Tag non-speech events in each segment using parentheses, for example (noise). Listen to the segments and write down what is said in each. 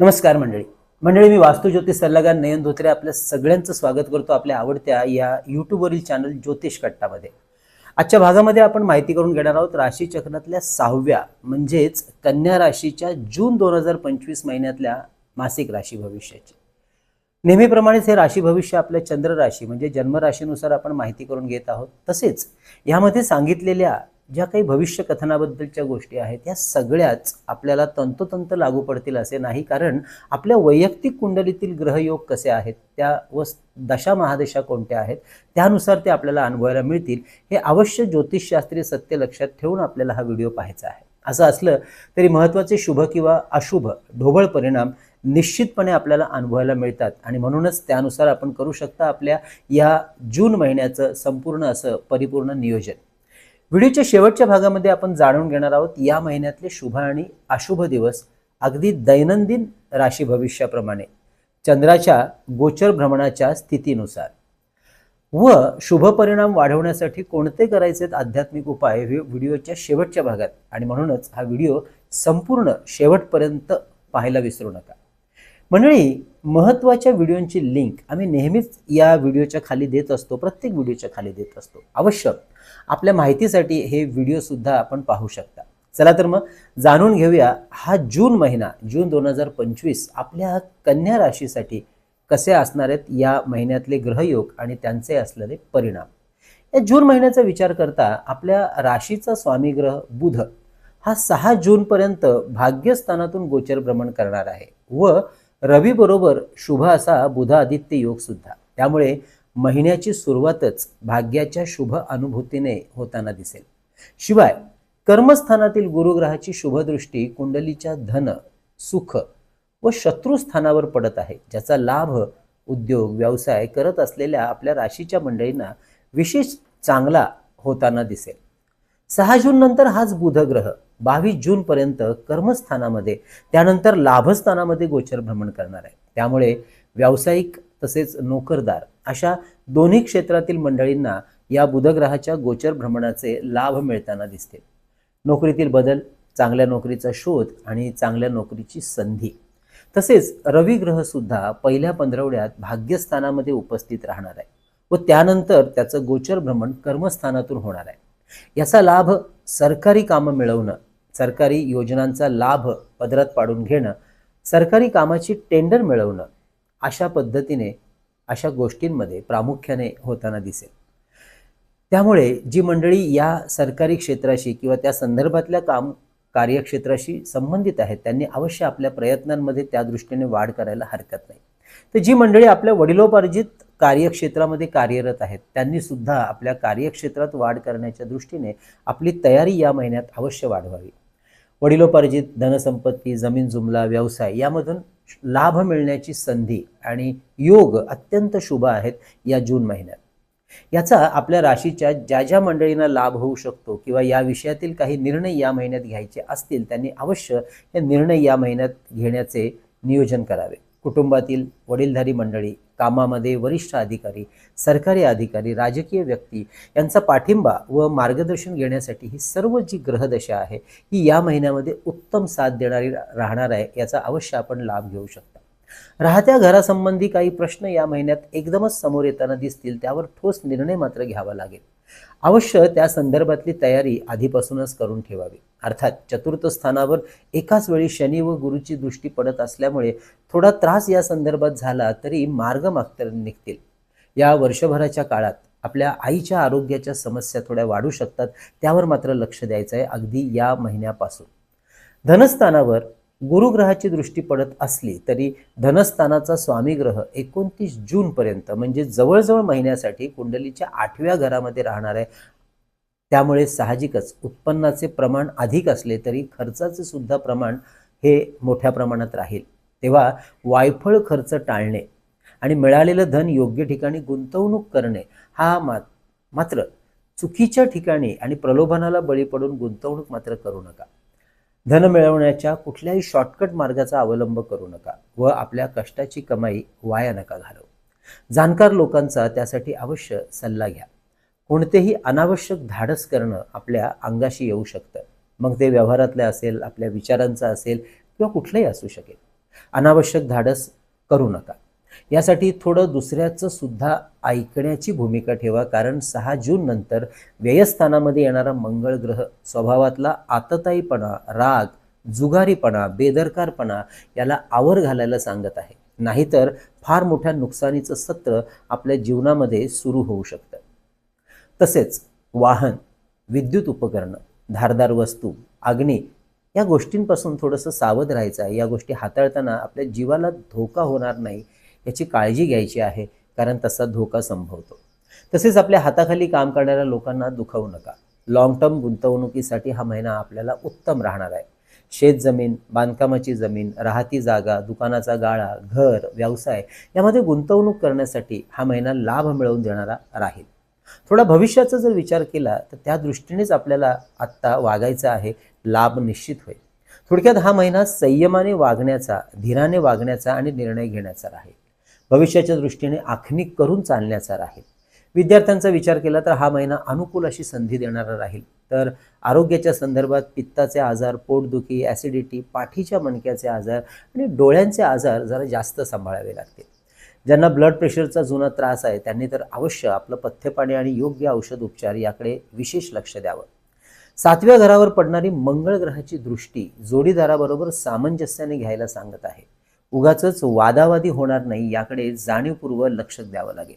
नमस्कार मंडळी. मंडळी मी वास्तू ज्योतिष सल्लागार नयन धोत्रे आपल्या सगळ्यांचं स्वागत करतो आपल्या आवडत्या या यूट्यूबवरील चॅनल ज्योतिष कट्टामध्ये. आजच्या भागामध्ये आपण माहिती करून घेणार आहोत राशी चक्रातल्या सहाव्या म्हणजेच कन्या राशीच्या जून दोन हजार पंचवीस महिन्यातल्या मासिक राशी भविष्याची. नेहमीप्रमाणेच हे राशी भविष्य आपल्या चंद्र राशी म्हणजे जन्मराशीनुसार आपण माहिती करून घेत आहोत. तसेच यामध्ये सांगितलेल्या ज्या काही भविष्य कथनाबद्दलच्या गोष्टी आहेत त्या सगळ्याच आपल्याला तंतोतंत लागू पडतील असे नाही. कारण आपल्या वैयक्तिक कुंडलीतील ग्रहयोग कसे आहेत त्या व दशा महादशा कोणत्या आहेत त्यानुसार ते आपल्याला अनुभवायला मिळतील. हे अवश्य ज्योतिषशास्त्रीय सत्य लक्षात ठेवून आपल्याला हा व्हिडिओ पाहायचा आहे. असं असलं तरी महत्त्वाचे शुभ किंवा अशुभ ढोबळ परिणाम निश्चितपणे आपल्याला अनुभवायला मिळतात. आणि म्हणूनच त्यानुसार आपण करू शकता आपल्या या जून महिन्याचं संपूर्ण असं परिपूर्ण नियोजन. व्हिडिओच्या शेवटच्या भागामध्ये आपण जाणून घेणार आहोत या महिन्यातले शुभ आणि अशुभ दिवस अगदी दैनंदिन राशी भविष्याप्रमाणे चंद्राच्या गोचर भ्रमणाच्या स्थितीनुसार. व शुभ परिणाम वाढवण्यासाठी कोणते करायचे आध्यात्मिक उपाय हे व्हिडिओच्या शेवटच्या भागात आणि म्हणूनच हा व्हिडिओ संपूर्ण शेवटपर्यंत पाहायला विसरू नका. मंडळी महत्त्वाच्या व्हिडिओंची लिंक आम्ही नेहमीच या व्हिडिओच्या खाली देत असतो प्रत्येक व्हिडिओच्या खाली देत असतो. आवश्यक आपल्या माहितीसाठी हे व्हिडिओसुद्धा आपण पाहू शकता. चला तर मग जाणून घेऊया हा जून महिना जून दोन हजार पंचवीस आपल्या कन्या राशीसाठी कसे असणार आहेत या महिन्यातले ग्रहयोग आणि त्यांचे असलेले परिणाम. या जून महिन्याचा विचार करता आपल्या राशीचा स्वामी ग्रह बुध हा सहा जूनपर्यंत भाग्यस्थानातून गोचर भ्रमण करणार आहे व रवीबरोबर शुभ असा बुध आदित्य योग सुद्धा. त्यामुळे महिन्याची सुरुवातच भाग्याच्या शुभ अनुभूतीने होताना दिसेल. शिवाय कर्मस्थानातील गुरुग्रहाची शुभदृष्टी कुंडलीच्या धन सुख व शत्रुस्थानावर पडत आहे ज्याचा लाभ उद्योग व्यवसाय करत असलेल्या आपल्या राशीच्या मंडळींना विशेष चांगला होताना दिसेल. सहा जून नंतर हाच बुधग्रह बावीस जूनपर्यंत कर्मस्थानामध्ये त्यानंतर लाभस्थानामध्ये गोचर भ्रमण करणार आहे. त्यामुळे व्यावसायिक तसेच नोकरदार अशा दोन्ही क्षेत्रातील मंडळींना या बुधग्रहाच्या गोचर भ्रमणाचे लाभ मिळताना दिसतील नोकरीतील बदल चांगल्या नोकरीचा शोध आणि चांगल्या नोकरीची संधी. तसेच रवी ग्रह सुद्धा पहिल्या पंधरवड्यात भाग्यस्थानामध्ये उपस्थित राहणार आहे व त्यानंतर त्याचं गोचर भ्रमण कर्मस्थानातून होणार आहे. याचा लाभ सरकारी कामं मिळवणं सरकारी योजनांचा लाभ पदरात पाडून घेणं सरकारी कामाची टेंडर मिळवणं अशा पद्धतीने अशा गोष्टींमध्ये प्रामुख्याने होताना दिसेल. त्यामुळे जी मंडळी या सरकारी क्षेत्राशी किंवा त्या संदर्भातल्या काम कार्यक्षेत्राशी संबंधित आहेत त्यांनी अवश्य आपल्या प्रयत्नांमध्ये त्या दृष्टीने वाढ करायला हरकत नाही. तर जी मंडळी आपल्या वडिलोपार्जित कार्यक्षेत्रामध्ये कार्यरत आहेत त्यांनी सुद्धा आपल्या कार्यक्षेत्रात वाढ करण्याच्या दृष्टीने आपली तयारी या महिन्यात अवश्य वाढवावी. वडिलोपार्जित धनसंपत्ती जमीन जुमला व्यवसाय यामधून लाभ मिळण्याची संधी आणि योग अत्यंत शुभ आहेत या जून महिन्यात. याचा आपल्या राशीच्या ज्या ज्या मंडळींना लाभ होऊ शकतो किंवा या विषयातील काही निर्णय या महिन्यात घ्यायचे असतील त्यांनी अवश्य हे निर्णय या महिन्यात घेण्याचे नियोजन करावे. कुटुंबातील वडीलधारी मंडळी कामामध्ये वरिष्ठ अधिकारी सरकारी अधिकारी राजकीय व्यक्ती यांचा पाठिंबा व मार्गदर्शन घेण्यासाठी ही सर्व जी ग्रहदशा आहे ही या महिन्यामध्ये उत्तम साथ देणारी राहणार आहे याचा अवश्य आपण लाभ घेऊ शकता. राहत्या घरासंबंधी काही प्रश्न या महिन्यात एकदमच समोर येताना दिसतील त्यावर ठोस निर्णय मात्र घ्यावा लागेल. अवश्य त्या संदर्भातली तयारी आधीपासूनच करून ठेवावी. अर्थात चतुर्थ स्थानावर एकाच वेळी शनी व गुरुची दृष्टी पडत असल्यामुळे थोडा त्रास या संदर्भात झाला तरी मार्ग मागतर निघतील. या वर्षभराच्या काळात आपल्या आईच्या आरोग्याच्या समस्या थोड्या वाढू शकतात त्यावर मात्र लक्ष द्यायचं आहे अगदी या महिन्यापासून. धनस्थानावर गुरुग्रहाची दृष्टी पडत असली तरी धनस्थानाचा स्वामी ग्रह एकोणतीस जूनपर्यंत म्हणजे जवळजवळ महिन्यासाठी कुंडलीच्या आठव्या घरामध्ये राहणार आहे. त्यामुळे साहजिकच उत्पन्नाचे प्रमाण अधिक असले तरी खर्चाचे सुद्धा प्रमाण हे मोठ्या प्रमाणात राहील. तेव्हा वायफळ खर्च टाळणे आणि मिळालेलं धन योग्य ठिकाणी गुंतवणूक करणे हा मा मात्र चुकीच्या ठिकाणी आणि प्रलोभनाला बळी पडून गुंतवणूक मात्र करू नका. धन मिळवण्याच्या कुठल्याही शॉर्टकट मार्गाचा अवलंब करू नका व आपल्या कष्टाची कमाई वाया नका घालवू. जाणकार लोकांचा त्यासाठी अवश्य सल्ला घ्या. कोणतेही अनावश्यक धाडस करणं आपल्या अंगाशी येऊ शकतं. मग ते व्यवहारातलं असेल आपल्या विचारांचं असेल किंवा कुठलंही असू शकेल. अनावश्यक धाडस करू नका. यासाठी थोडं दुसऱ्याचं सुद्धा ऐकण्याची भूमिका ठेवा कारण सहा जून नंतर व्ययस्थानामध्ये येणारा मंगळ ग्रह स्वभावातला आतताईपणा राग जुगारीपणा बेदरकारपणा याला आवर घालायला सांगत आहे. नाहीतर फार मोठ्या नुकसानीचं सत्र आपल्या जीवनामध्ये सुरू होऊ शकतं. तसेच वाहन विद्युत उपकरणं धारदार वस्तू अग्नी या गोष्टींपासून थोडंसं सावध राहायचं आहे. या गोष्टी हाताळताना आपल्या जीवाला धोका होणार नाही. याची काळजी घ्यायची आहे कारण तसा धोका संभवतो. तसेच आपल्या हाताखाली काम करणाऱ्या लोकांना दुखवू नका. लॉंग टर्म गुंतवणुकीसाठी हा महिना आपल्याला उत्तम राहणार आहे. शेत जमीन बांधकामाची जमीन राहती जागा दुकानाचा गाळा घर व्यवसाय यामध्ये गुंतवणूक करण्यासाठी हा महिना लाभ मिळवून देणारा राहील. थोडा भविष्याचा जर विचार केला तर त्या दृष्टीनेच आपल्याला आत्ता वागायचं आहे लाभ निश्चित होईल. थोडक्यात हा महिना संयमाने वागण्याचा धीराने वागण्याचा आणि निर्णय घेण्याचा राहील. भविष्याच्या दृष्टीने आखणी करून चालण्याचा राहील. विद्यार्थ्यांचा विचार केला तर हा महिना अनुकूल अशी संधी देणारा राहील. तर आरोग्याच्या संदर्भात पित्ताचे आजार पोटदुखी ॲसिडिटी पाठीच्या मणक्याचे आजार आणि डोळ्यांचे आजार जरा जास्त सांभाळावे लागतील. ज्यांना ब्लड प्रेशरचा जुना त्रास आहे त्यांनी तर अवश्य आपलं पथ्यपाणी आणि योग्य औषध उपचार याकडे विशेष लक्ष द्यावं. सातव्या घरावर पडणारी मंगळ ग्रहाची दृष्टी जोडीदाराबरोबर सामंजस्याने घ्यायला सांगत आहे. उगाच वादावादी होणार नाही याकडे जाणीवपूर्वक लक्ष द्यावं लागेल.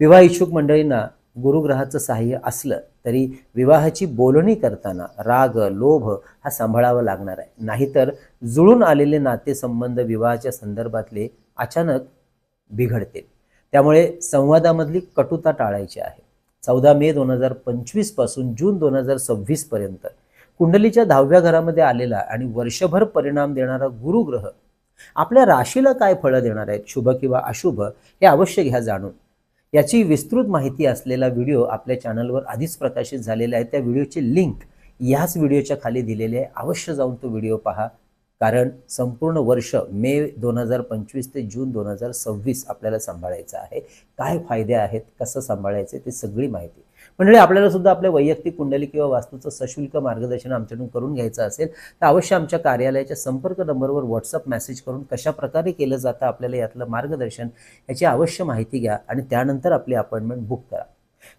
विवाह इच्छुक मंडळींना गुरुग्रहाचं सहाय्य असलं तरी विवाहाची बोलणी करताना राग लोभ हा सांभाळावा लागणार आहे. नाहीतर जुळून आलेले नातेसंबंध विवाहाच्या संदर्भातले अचानक बिघडतील. त्यामुळे संवादामधली कटुता टाळायची आहे. चौदा मे दोन हजार पंचवीसपासून जून दोन हजार सव्वीसपर्यंत कुंडलीच्या दहाव्या घरामध्ये आलेला आणि वर्षभर परिणाम देणारा गुरुग्रह आपल्या राशीला काय फळं देणार आहेत? शुभ किंवा अशुभ हे अवश्य घ्या जाणून. याची विस्तृत माहिती असलेला व्हिडिओ आपल्या चॅनलवर आधीच प्रकाशित झालेला आहे. त्या व्हिडिओची लिंक याच व्हिडिओच्या खाली दिलेली आहे. अवश्य जाऊन तो व्हिडिओ पहा. कारण संपूर्ण वर्ष मे दोन हजार पंचवीस ते जून दोन हजार सव्वीस आपल्याला सांभाळायचं आहे. काय फायदे आहेत? कसं सांभाळायचे ते सगळी माहिती. मंडळी आपल्याला सुद्धा आपल्या वैयक्तिक कुंडली किंवा वास्तूचं सशुल्क मार्गदर्शन आमच्याकडून करून घ्यायचं असेल तर अवश्य आमच्या कार्यालयाच्या संपर्क नंबरवर व्हॉट्सअप मेसेज करून कशा प्रकारे केलं जातं आपल्याला यातलं मार्गदर्शन याची अवश्य माहिती घ्या आणि त्यानंतर आपली अपॉइंटमेंट बुक करा.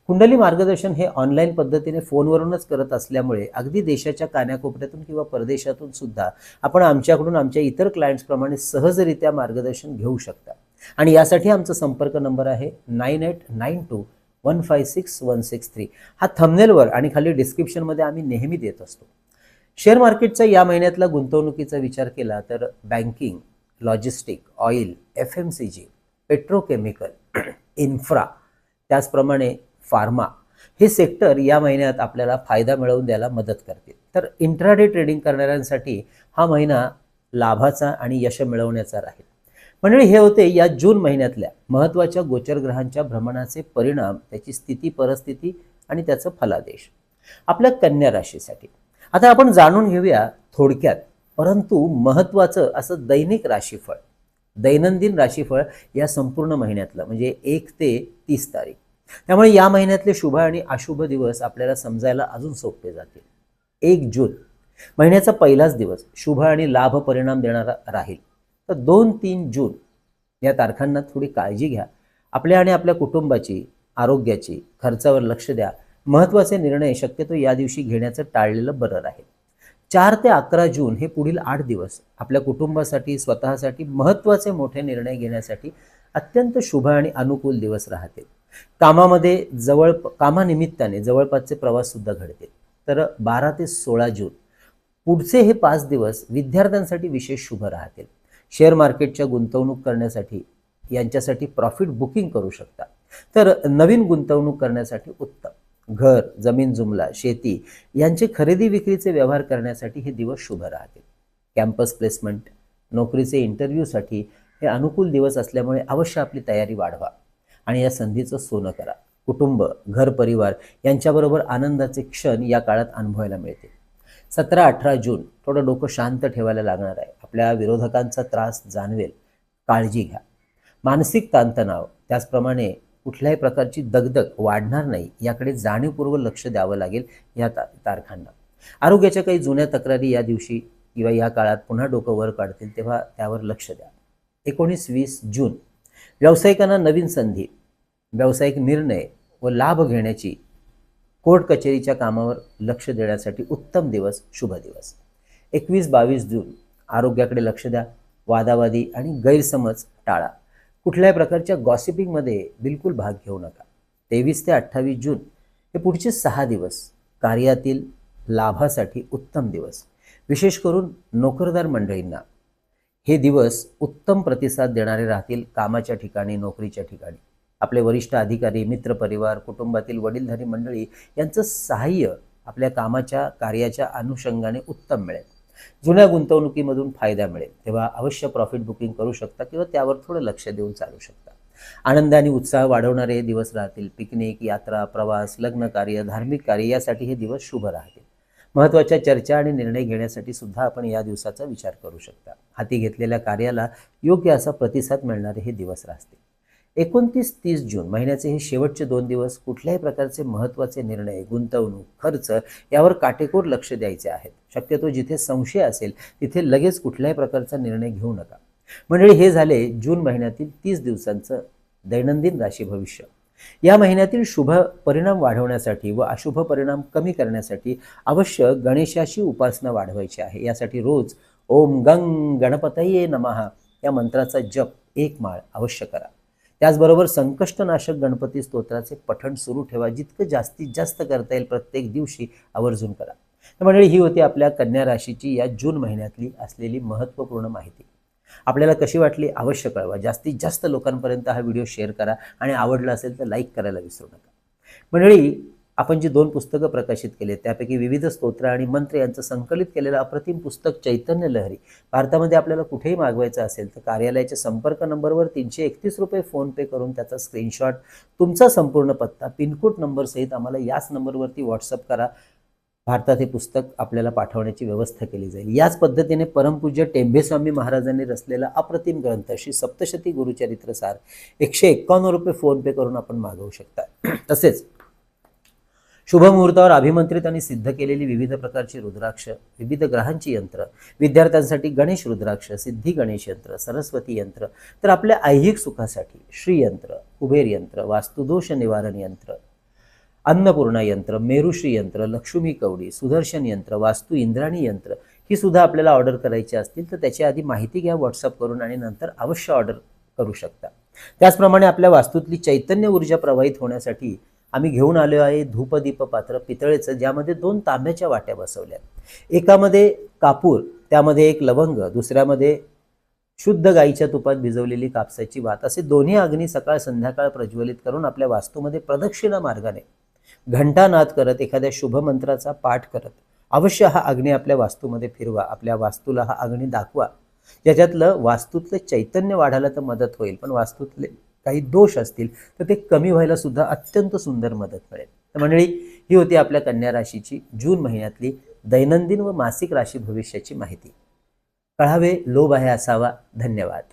कुंडली मार्गदर्शन हे ऑनलाईन पद्धतीने फोनवरूनच करत असल्यामुळे अगदी देशाच्या कान्याकोपऱ्यातून किंवा परदेशातून सुद्धा आपण आमच्याकडून आमच्या इतर क्लायंट्सप्रमाणे सहजरित्या मार्गदर्शन घेऊ शकता. आणि यासाठी आमचा संपर्क नंबर आहे nine eight nine two one five six one six three हा थंबनेलवर आणि खाली डिस्क्रिप्शनमध्ये आम्ही नेहमी देत असतो. शेअर मार्केटचा या महिन्यातला गुंतवणुकीचा विचार केला तर banking logistic oil F M C G petrochemical infra त्याचप्रमाणे फार्मा हे सेक्टर या महिन्यात आपल्याला फायदा मिळवून द्यायला मदत करतील तर इंट्राडे ट्रेडिंग करणाऱ्यांसाठी हा महिना लाभाचा आणि यश मिळवण्याचा राहील. मंडळी हे होते या जून महिन्यातल्या महत्त्वाच्या गोचर ग्रहांच्या भ्रमणाचे परिणाम त्याची स्थिती परिस्थिती आणि त्याचं फलादेश. आपल्या कन्या राशीसाठी. आता आपण जाणून घेऊया थोडक्यात परंतु महत्त्वाचं असं दैनिक राशीफळ दैनंदिन राशीफळ या संपूर्ण महिन्यातलं म्हणजे एक ते तीस तारीख. त्यामुळे या महिन्यातले शुभ आणि अशुभ दिवस आपल्याला समजायला अजून सोपे जातील. एक जून महिन्याचा पहिलाच दिवस शुभ आणि लाभ परिणाम देणारा राहील. तर दोन तीन जून या तारखांना थोडी काळजी घ्या. आपल्या आणि आपल्या कुटुंबाची आरोग्याची खर्चावर लक्ष द्या. महत्त्वाचे निर्णय शक्यतो या दिवशी घेण्याचं टाळलेलं बरं राहील. चार ते अकरा जून हे पुढील आठ दिवस आपल्या कुटुंबासाठी स्वतःसाठी महत्त्वाचे मोठे निर्णय घेण्यासाठी अत्यंत शुभ आणि अनुकूल दिवस राहतील. कामामध्ये जवळ कामानिमित्ताने जवळपासचे प्रवास सुद्धा घडतील. तर बारा ते सोळा जून पुढचे हे पाच दिवस विद्यार्थ्यांसाठी विशेष शुभ राहतील. शेअर मार्केटच्या गुंतवणूक करण्यासाठी यांच्यासाठी प्रॉफिट बुकिंग करू शकता. तर नवीन गुंतवणूक करण्यासाठी उत्तम. घर जमीन जुमला शेती यांचे खरेदी विक्रीचे व्यवहार करण्यासाठी हे दिवस शुभ राहतील. कॅम्पस प्लेसमेंट नोकरीचे इंटरव्ह्यूसाठी हे अनुकूल दिवस असल्यामुळे अवश्य आपली तयारी वाढवा आणि या संधीचं सोनं करा. कुटुंब घर परिवार यांच्याबरोबर आनंदाचे क्षण या काळात अनुभवायला मिळते सतरा अठरा जून थोडं डोकं शांत ठेवायला लागणार आहे. आपल्या विरोधकांचा त्रास जाणवेल. काळजी घ्या. मानसिक ताणतणाव त्याचप्रमाणे कुठल्याही प्रकारची दगदग वाढणार नाही याकडे जाणीवपूर्वक लक्ष द्यावं लागेल या ता तारखांना. आरोग्याच्या काही जुन्या तक्रारी या दिवशी किंवा या काळात पुन्हा डोकं वर काढतील तेव्हा त्यावर लक्ष द्या. एकोणीस वीस जून व्यावसायिकांना नवीन संधी व्यावसायिक निर्णय व लाभ घेण्याची कोर्ट कचेरीच्या कामावर लक्ष देण्यासाठी उत्तम दिवस शुभ दिवस. एकवीस बावीस जून आरोग्याकडे लक्ष द्या वादावादी आणि गैरसमज टाळा. कुठल्याही प्रकारच्या गॉसिपिंगमध्ये बिलकुल भाग घेऊ नका. तेवीस ते अठ्ठावीस जून हे पुढचे सहा दिवस कार्यातील लाभासाठी उत्तम दिवस. विशेष करून नोकरदार मंडळींना. हे दिवस उत्तम प्रतिसाद देणारे राहतील कामाच्या ठिकाणी नोकरीच्या ठिकाणी. आपले वरिष्ठ अधिकारी मित्रपरिवार कुटुंबातील वडीलधारी मंडळी यांचं सहाय्य आपल्या कामाच्या कार्याच्या अनुषंगाने उत्तम मिळेल. जुन्या गुंतवणुकीमधून फायदा मिळेल. तेव्हा अवश्य प्रॉफिट बुकिंग करू शकता किंवा त्यावर थोडं लक्ष देऊन चालू शकता. आनंद आणि उत्साह वाढवणारे हे दिवस राहतील. पिकनिक यात्रा प्रवास लग्न कार्य धार्मिक कार्य यासाठी हे दिवस शुभ राहतील. महत्त्वाच्या चर्चा आणि निर्णय घेण्यासाठी सुद्धा आपण या दिवसाचा विचार करू शकता. हाती घेतलेल्या कार्याला योग्य असा प्रतिसाद मिळणारे हे दिवस राहतील. एकोणतीस तीस जून महिन्याचे हे शेवटचे दोन दिवस कुठल्याही प्रकारचे महत्त्वाचे निर्णय गुंतवणूक खर्च यावर काटेकोर लक्ष द्यायचे आहेत. शक्यतो जिथे संशय असेल तिथे लगेच कुठल्याही प्रकारचा निर्णय घेऊ नका. मंडळी हे झाले जून महिन्यातील तीस दिवसांचं दैनंदिन राशी भविष्य. या महिन्यातील शुभ परिणाम वाढवण्यासाठी व अशुभ परिणाम कमी करण्यासाठी अवश्य गणेशाची उपासना वाढवायची आहे. यासाठी रोज ओम गंग गणपतये नमहा या मंत्राचा जप एक माळ अवश्य करा. त्याचबरोबर संकष्टनाशक गणपती स्तोत्राचे पठण सुरू ठेवा. जितकं जास्तीत जास्त करता येईल प्रत्येक दिवशी आवर्जून करा. मंडळी ही होती आपल्या कन्या राशीची या जून महिन्यातली असलेली महत्त्वपूर्ण माहिती. आपल्याला कशी वाटली? अवश्य कळवा. जास्तीत जास्त लोकांपर्यंत हा व्हिडिओ शेअर करा आणि आवडला असेल तर लाईक करायला विसरू नका. मंडळी आपण जी दोन पुस्तकं प्रकाशित केली त्यापैकी विविध स्तोत्र आणि मंत्र यांचं संकलित केलेलं अप्रतिम पुस्तक चैतन्य लहरी भारतामध्ये आपल्याला कुठेही मागवायचं असेल तर कार्यालयाच्या संपर्क नंबरवर तीनशे एकतीस रुपये फोनपे करून त्याचा स्क्रीनशॉट तुमचा संपूर्ण पत्ता पिनकोड नंबरसहित आम्हाला याच नंबरवरती व्हॉट्सअप करा. भारतात हे पुस्तक आपल्याला पाठवण्याची व्यवस्था केली जाईल. याच पद्धतीने परमपूज्य टेंभेस्वामी महाराजांनी रचलेला अप्रतिम ग्रंथ श्री सप्तशती गुरुचरित्रसार एकशे एक्कावन्न रुपये फोनपे करून आपण मागवू शकता. (clears throat) तसेच शुभ मुहूर्तावर अभिमंत्रित आणि सिद्ध केलेली विविध प्रकारची रुद्राक्ष विविध ग्रहांची यंत्र विद्यार्थ्यांसाठी गणेश रुद्राक्ष सिद्धी गणेश यंत्र सरस्वती यंत्र तर आपल्या ऐहिक सुखासाठी श्रीयंत्र कुबेर यंत्र वास्तुदोष निवारण यंत्र अन्नपूर्णा यंत्र मेरुश्री यंत्र लक्ष्मी कवडी सुदर्शन यंत्र वास्तू इंद्राणी यंत्र ही सुद्धा आपल्याला ऑर्डर करायची असतील तर त्याची आधी माहिती घ्या व्हॉट्सअप करून आणि नंतर अवश्य ऑर्डर करू शकता. त्याचप्रमाणे आपल्या वास्तूतली चैतन्य ऊर्जा प्रवाहित होण्यासाठी आम्ही घेऊन आलो आहे धूपदीप पात्र पितळेचं ज्यामध्ये दोन तांब्याच्या वाट्या बसवल्या एकामध्ये कापूर त्यामध्ये एक लवंग दुसऱ्यामध्ये शुद्ध गाईच्या तुपात भिजवलेली कापसाची वात असे दोन्ही अग्नी सकाळ संध्याकाळ प्रज्वलित करून आपल्या वास्तूमध्ये प्रदक्षिणा मार्गाने घंटानाद करत एखाद्या शुभ मंत्राचा पाठ करत अवश्य हा अग्नी आपल्या वास्तूमध्ये फिरवा आपल्या वास्तूला हा अग्नी दाखवा. याच्यातलं वास्तूतलं चैतन्य वाढायला तर मदत होईल पण वास्तूतले काही दोष असतील तर ते कमी व्हायला सुद्धा अत्यंत सुंदर मदत मिळेल. तर मंडळी ही होती आपल्या कन्या राशीची जून महिन्यातली दैनंदिन व मासिक राशी भविष्याची माहिती. कळावे लोभ आहे असावा. धन्यवाद.